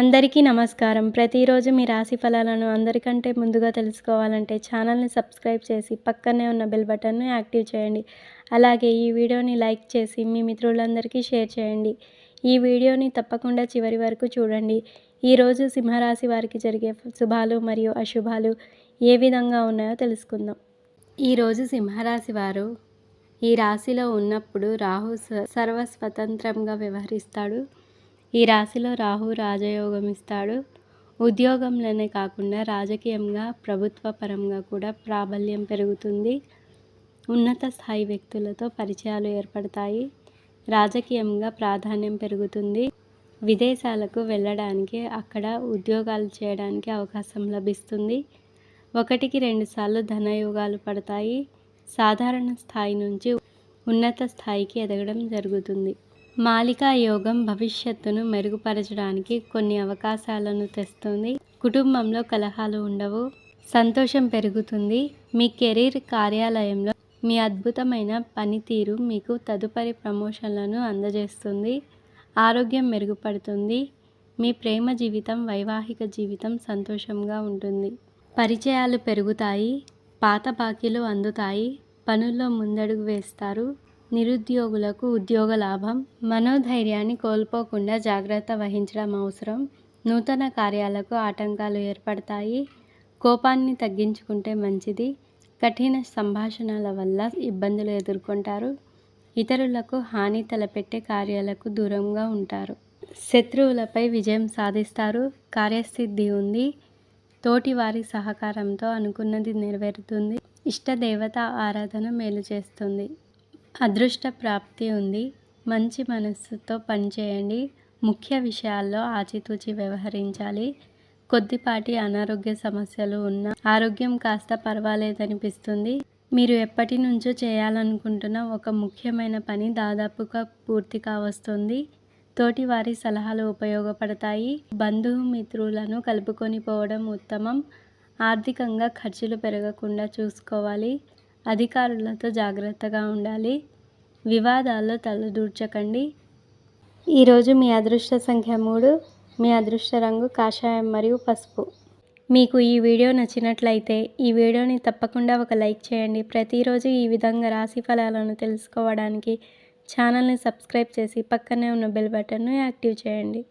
అందరికీ నమస్కారం. ప్రతిరోజు మీ రాశి ఫలాలను అందరికంటే ముందుగా తెలుసుకోవాలంటే ఛానల్ని సబ్స్క్రైబ్ చేసి పక్కనే ఉన్న బెల్ బటన్ను యాక్టివ్ చేయండి. అలాగే ఈ వీడియోని లైక్ చేసి మీ మిత్రులందరికీ షేర్ చేయండి. ఈ వీడియోని తప్పకుండా చివరి వరకు చూడండి. ఈరోజు సింహరాశి వారికి జరిగే శుభాలు మరియు అశుభాలు ఏ విధంగా ఉన్నాయో తెలుసుకుందాం. ఈరోజు సింహరాశి వారు ఈ రాశిలో ఉన్నప్పుడు రాహు స- సర్వస్వతంత్రంగా వ్యవహరిస్తాడు. ఈ రాశిలో రాహు రాజయోగం ఇస్తాడు ఉద్యోగంలోనే కాకుండా రాజకీయంగా ప్రభుత్వ పరంగా కూడా ప్రాబల్యం పెరుగుతుంది. ఉన్నత స్థాయి వ్యక్తులతో పరిచయాలు ఏర్పడతాయి. రాజకీయంగా ప్రాధాన్యం పెరుగుతుంది. విదేశాలకు వెళ్ళడానికి అక్కడ ఉద్యోగాలు చేయడానికి అవకాశం లభిస్తుంది. ఒకటికి రెండుసార్లు ధనయోగాలు పడతాయి. సాధారణ స్థాయి నుంచి ఉన్నత స్థాయికి ఎదగడం జరుగుతుంది. మాలికా యోగం భవిష్యత్తును మెరుగుపరచడానికి కొన్ని అవకాశాలను తెస్తుంది. కుటుంబంలో కలహాలు ఉండవు. సంతోషం పెరుగుతుంది. మీ కెరీర్ కార్యాలయంలో మీ అద్భుతమైన పనితీరు మీకు తదుపరి ప్రమోషన్లను అందజేస్తుంది. ఆరోగ్యం మెరుగుపడుతుంది. మీ ప్రేమ జీవితం వైవాహిక జీవితం సంతోషంగా ఉంటుంది. పరిచయాలు పెరుగుతాయి. పాత బాకీలు అందుతాయి. పనుల్లో ముందడుగు వేస్తారు. నిరుద్యోగులకు ఉద్యోగ లాభం మనోధైర్యాన్ని కోల్పోకుండా జాగ్రత్త వహించడం అవసరం నూతన కార్యాలకు ఆటంకాలు ఏర్పడతాయి కోపాన్ని తగ్గించుకుంటే మంచిది కఠిన సంభాషణల వల్ల ఇబ్బందులు ఎదుర్కొంటారు ఇతరులకు హాని తలపెట్టే కార్యాలకు దూరంగా ఉంటారు. శత్రువులపై విజయం సాధిస్తారు కార్యసిద్ధి ఉంది తోటి వారి సహకారంతో అనుకున్నది నెరవేరుతుంది ఇష్టదేవత ఆరాధన మేలు చేస్తుంది. అదృష్ట ప్రాప్తి ఉంది. మంచి మనస్సుతో పనిచేయండి. ముఖ్య విషయాల్లో ఆచితూచి వ్యవహరించాలి. కొద్దిపాటి అనారోగ్య సమస్యలు ఉన్న ఆరోగ్యం కాస్త పర్వాలేదనిపిస్తుంది. మీరు ఎప్పటి నుంచో చేయాలనుకుంటున్న ఒక ముఖ్యమైన పని దాదాపుగా పూర్తి కావస్తుంది. తోటి వారి సలహాలు ఉపయోగపడతాయి. బంధువు మిత్రులను కలుపుకొని పోవడం ఉత్తమం. ఆర్థికంగా ఖర్చులు పెరగకుండా చూసుకోవాలి. అధికారులతో జాగ్రత్తగా ఉండాలి. వివాదాల్లో తలదూర్చకండి. ఈరోజు మీ అదృష్ట సంఖ్య మూడు. మీ అదృష్ట రంగు కాషాయం మరియు పసుపు. మీకు ఈ వీడియో నచ్చినట్లయితే ఈ వీడియోని తప్పకుండా ఒక లైక్ చేయండి. ప్రతిరోజు ఈ విధంగా రాశి ఫలాలను తెలుసుకోవడానికి ఛానల్ని సబ్స్క్రైబ్ చేసి పక్కనే ఉన్న బెల్ బటన్ను యాక్టివ్ చేయండి.